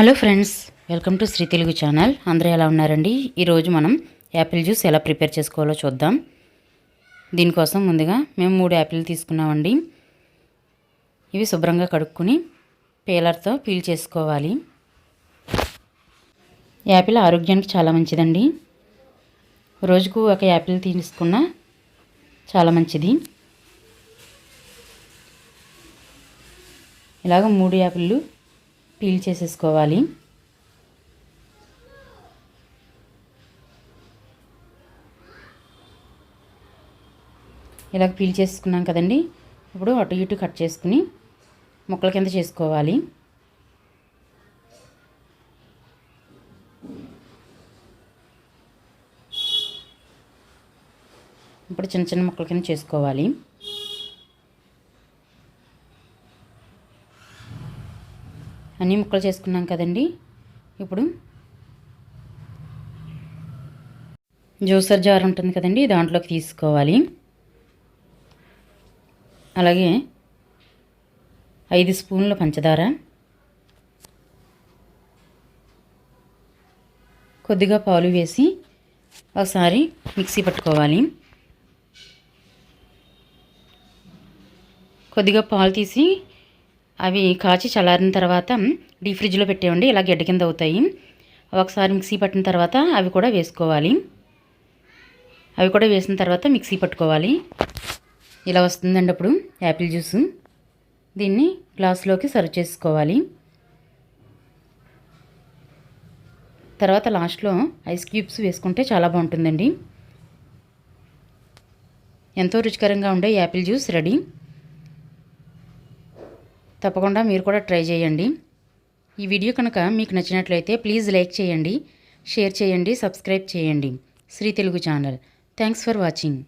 Hello friends welcome to Shri Telugu channel. అందరూ ఎలా ఉన్నారండి? ఈరోజు మనం యాపిల్ జ్యూస్ ఎలా ప్రిపేర్ చేసుకోవాలో చూద్దాం. దీనికోసం ముందుగా మేము మూడు యాపిల్ తీసుకున్నామండి. ఇవి శుభ్రంగా కడుక్కొని పీలర్తో పీల్ చేసుకోవాలి. యాపిల్ ఆరోగ్యానికి చాలా మంచిదండి. రోజుకు ఒక యాపిల్ తీసుకున్న చాలా మంచిది. ఇలాగ మూడు యాపిళ్ళు పీల్ చేసేసుకోవాలి. ఇలాగ పీల్ చేసుకున్నాం కదండి. ఇప్పుడు అటు ఇటు కట్ చేసుకుని ముక్కల కింద చేసుకోవాలి. ఇప్పుడు చిన్న చిన్న ముక్కల కింద చేసుకోవాలి. అన్నీ ముక్కలు చేసుకున్నాం కదండి. ఇప్పుడు జ్యూసర్ జార్ ఉంటుంది కదండి దాంట్లోకి తీసుకోవాలి. అలాగే ఐదు స్పూన్ల పంచదార. కొద్దిగా పాలు వేసి ఒకసారి మిక్సీ పట్టుకోవాలి. కొద్దిగా పాలు తీసి అవి కాచి చల్లారిన తర్వాత డీ ఫ్రిడ్జ్లో పెట్టేయండి. ఇలా గడ్డ కింద అవుతాయి. ఒకసారి మిక్సీ పట్టిన తర్వాత అవి కూడా వేసుకోవాలి. అవి కూడా వేసిన తర్వాత మిక్సీ పట్టుకోవాలి. ఇలా వస్తుందండి అప్పుడు యాపిల్ జ్యూస్. దీన్ని గ్లాస్లోకి సర్వ్ చేసుకోవాలి. తర్వాత లాస్ట్లో ఐస్ క్యూబ్స్ వేసుకుంటే చాలా బాగుంటుందండి. ఎంతో రుచికరంగా ఉండే యాపిల్ జ్యూస్ రెడీ. తప్పకుండా మీరు కూడా ట్రై చేయండి. ఈ వీడియో కనుక మీకు నచ్చినట్లయితే ప్లీజ్ లైక్ చేయండి షేర్ చేయండి సబ్స్క్రైబ్ చేయండి. Shri Telugu channel. Thanks for watching.